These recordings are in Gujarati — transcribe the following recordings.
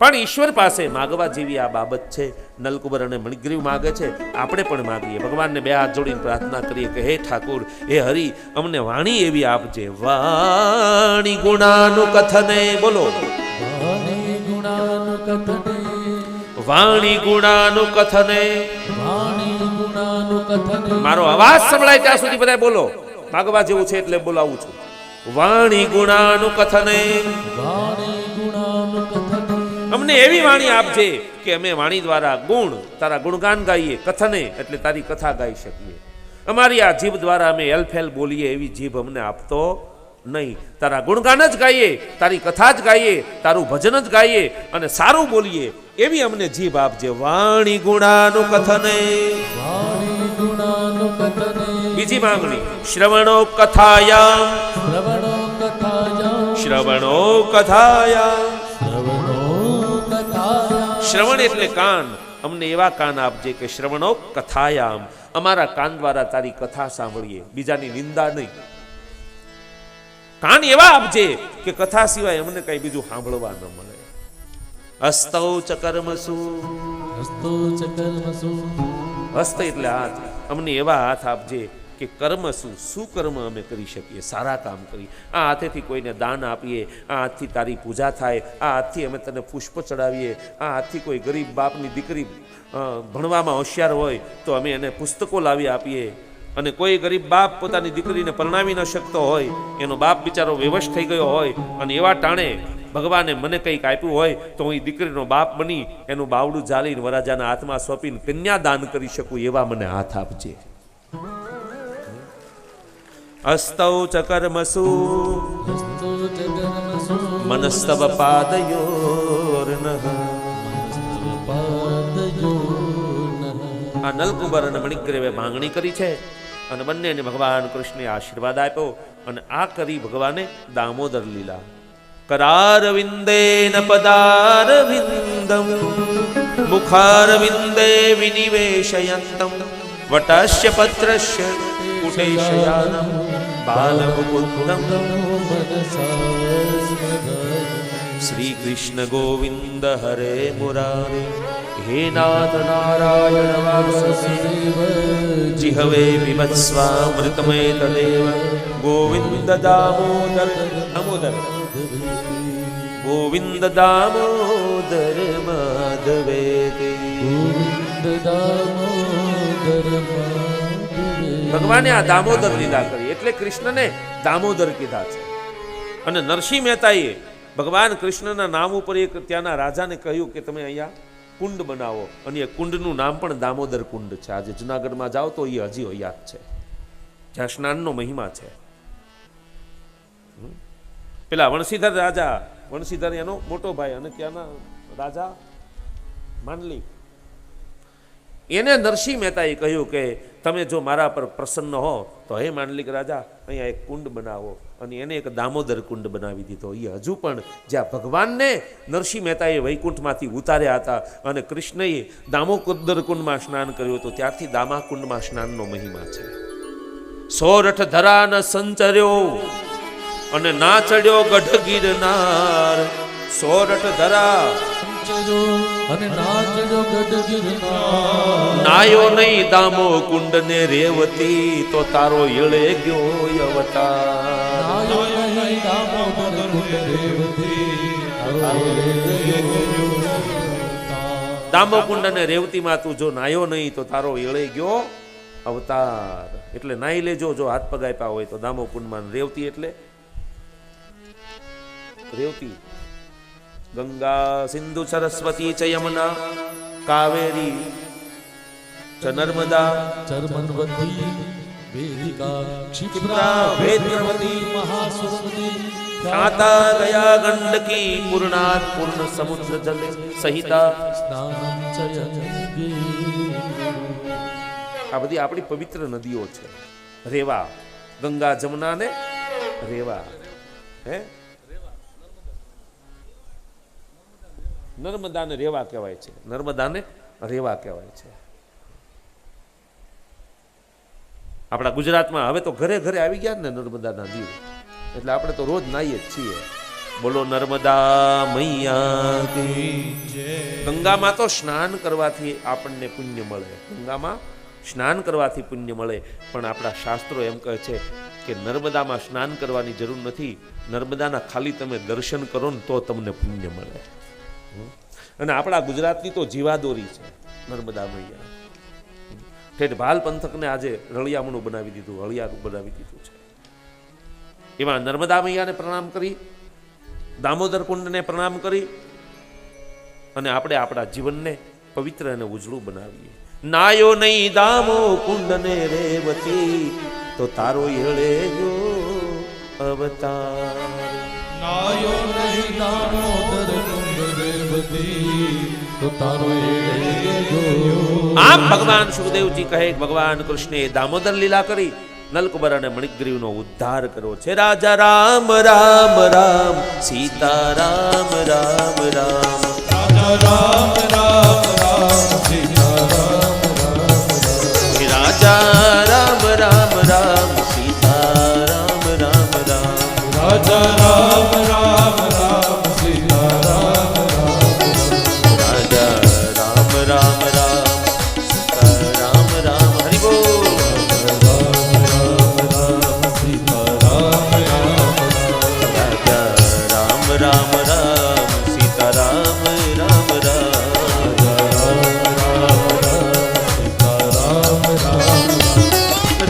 પણ ઈશ્વર પાસે માગવા જેવી આ બાબત છે. નલકુબર અને મણિગ્રીવ માગે છે. આપણે પણ માગીએ. ભગવાનને બે હાથ જોડીને પ્રાર્થના કરીએ કે હે ઠાકુર હે હરિ અમને વાણી એવી આપજે વાણી ગુણાનું કથને બોલો. વાણી ગુણાનું કથને મારો અવાજ સંભળાય ત્યાં સુધી બધા બોલો. માગવા જેવું છે એટલે બોલાવું છું. વાણી ગુણાનું કથને વાણી અમને એવી વાણી આપજે કે અમે વાણી દ્વારા ગુણ તારા ગુણગાન ગાઈએ કથને એટલે તારી કથા ગાઈ શકીએ. અમારી આ જીભ દ્વારા અમે એલફેલ બોલીએ એવી જીભ અમને આપતો નહીં. તારા ગુણગાન જ ગાઈએ તારી કથા જ ગાઈએ તારું ભજન જ ગાઈએ અને સારું બોલીએ એવી અમને જીભ આપજે. વાણી ગુણાનું કથને. બીજી માંગણી શ્રવણો કથાયામ. શ્રવણો કથાયા કથાયામ. શ્રવણો કથાયા શ્રવણ એટલે કાન. અમને એવા કાન આપજે કે શ્રવણો કથાયામ. અમારા કાન દ્વારા તારી કથા સાંભળીએ. બીજાની નિંદા નહીં. કાન એવા આપજે કે કથા સિવાય અમને કઈ બીજું સાંભળવા ન મળે. હસ્તૌ ચકર્મસુ કર્મસુ. હસ્તો ચ હસ્ત એટલે હાથ. અમને એવા હાથ આપજે કે કર્મ શું? શું કર્મ અમે કરી શકીએ? સારા કામ કરી આ હાથેથી કોઈને દાન આપીએ, આ હાથથી તારી પૂજા થાય, આ હાથથી અમે તને પુષ્પ ચડાવીએ, આ હાથથી કોઈ ગરીબ બાપની દીકરી ભણવામાં હોશિયાર હોય તો અમે એને પુસ્તકો લાવી આપીએ. અને કોઈ ગરીબ બાપ પોતાની દીકરીને પરણાવી ન શકતો હોય, એનો બાપ બિચારો વિવશ થઈ ગયો હોય અને એવા ટાણે ભગવાને મને કંઈક આપ્યું હોય તો હું એ દીકરીનો બાપ બની એનું બાવડું ઝાલીને વરાજાના હાથમાં સોંપીને કન્યા દાન કરી શકું એવા મને હાથ આપજે. અસ્તૌ ચ કર્મસુ મનસ્તવ પાદયોર્નઃ આ નલકુંબર અને મણિગ્રેવે માંગણી કરી છે અને બંનેને ભગવાન કૃષ્ણે આશીર્વાદ આપ્યો અને આ કરી ભગવાને દામોદર લીલા. કરારવિંદે ન પદારવિંદમ, મુખારવિંદે વિનિવેશયંતમ વટાશ્ય પત્રસ્ય શ્રી કૃષ્ણ ગોવિંદ હરે મુરારે હે નાથ નારાયણ વાસુદેવ જીહવે વિભત્સ્વામૃતમય તદેવ ગોવિંદ દામોદર દામોદર ગોવિંદ દામોદર માધવે તે. ભગવાને આ દામોદર લીલા કરી. એટલે કૃષ્ણને દામોદર કીધા છે. અને નરસિંહ મહેતાએ ભગવાન કૃષ્ણના નામ ઉપર એક ત્યાંના રાજાને કહ્યું કે તમે અહીંયા કુંડ બનાવો. અને એ કુંડનું નામ પણ દામોદર કુંડ છે. આજે જુનાગઢમાં જાઓ તો એ હજી યાદ છે. જ્યાં સ્નાનનો મહિમા છે. પેલા વણસીધર રાજા, વણસીધર એનો મોટો ભાઈ અને ત્યાંના રાજા માંડલી એને નરસિંહ મહેતાએ કહ્યું કે તમે જો મારા પર પ્રસન્ન હો, તો હે માંડલિક રાજા, અહીંયા એક કુંડ બનાવો. અને એને એક દામોદર કુંડ બનાવી દીધો. એ હજુ પણ જ્યાં ભગવાનને નરસિંહ મહેતાએ વૈકુંઠમાંથી ઉતાર્યા હતા અને કૃષ્ણએ દામોદર કુંડમાં સ્નાન કર્યું હતું, ત્યારથી દામા કુંડમાં સ્નાનનો મહિમા છે. સોરઠ ધરા ન સંચર્યો અને ના ચડ્યો ગઢ ગિરનાર. સોરઠ ધરા નાયો નહીં દામો કુંડ ને રેવતી તો તારો યળે ગયો દામો કુંડ ને રેવતી માં તું જો નાયો નહીં તો તારો યળે ગયો અવતાર. એટલે નાઈ લેજો જો હાથ પગ આપ્યા હોય તો દામો કુંડમાં રેવતી એટલે? રેવતી. ગંગા સિંધુ સરસ્વતી ચ યમુના કાવેરી ચ નર્મદા ચર્મનવતી વેદિકા ક્ષિપ્રા વેદ્રવતી મહાસુરવતી ખ્યાતા દયા ગંડકી પૂર્ણાત પૂર્ણ સમુદ્ર જલે સહિતા સ્નાનં આ બધી આપણી પવિત્ર નદીઓ છે. રેવા ગંગા જમુના ને રેવા હે? નર્મદાને રેવા કહેવાય છે. નર્મદાને રેવા કહેવાય છે. આપણા ગુજરાતમાં હવે તો ઘરે ઘરે આવી ગયા ને નર્મદાના દીવ. એટલે આપણે તો રોજ નાઈએ જ છીએ. બોલો નર્મદા મૈયા ગંગામાં તો સ્નાન કરવાથી આપણને પુણ્ય મળે. ગંગામાં સ્નાન કરવાથી પુણ્ય મળે. પણ આપણા શાસ્ત્રો એમ કહે છે કે નર્મદામાં સ્નાન કરવાની જરૂર નથી. નર્મદાના ખાલી તમે દર્શન કરો ને તો તમને પુણ્ય મળે. અને આપણા ગુજરાતની તો જીવાદોરી છે, નર્મદા મૈયા. ઠેઠ ભાલ પંથકને આજે રળિયામણું બનાવી દીધું, હળિયારું બનાવી દીધું છે. એમાં નર્મદા મૈયાને પ્રણામ કરી, દામોદર કુંડને પ્રણામ કરી, અને આપણે આપણા જીવનને પવિત્ર અને ઉજળું બનાવીએ. નાયો નહીં દામો કુંડને રેવતી તો તારો એળે જો અવતાર. નાયો નહીં દામોદર આમ ભગવાન સુખદેવજી કહે, ભગવાન કૃષ્ણે દામોદર લીલા કરી, નલકુબર અને મણિગ્રીવનો ઉદ્ધાર કર્યો છે. રાજા રામ રામ રામ સીતા રામ રામ. રામ રામ રામ રામ સીતા રામ હે રાજા રામ રામ.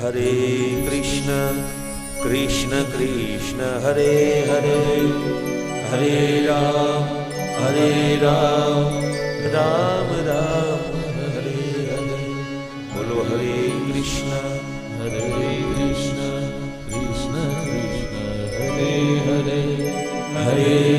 હરે કૃષ્ણ કૃષ્ણ કૃષ્ણ હરે હરે હરે રામ હરે રામ રામ રામ હરે હરે બોલો હરે કૃષ્ણ હરે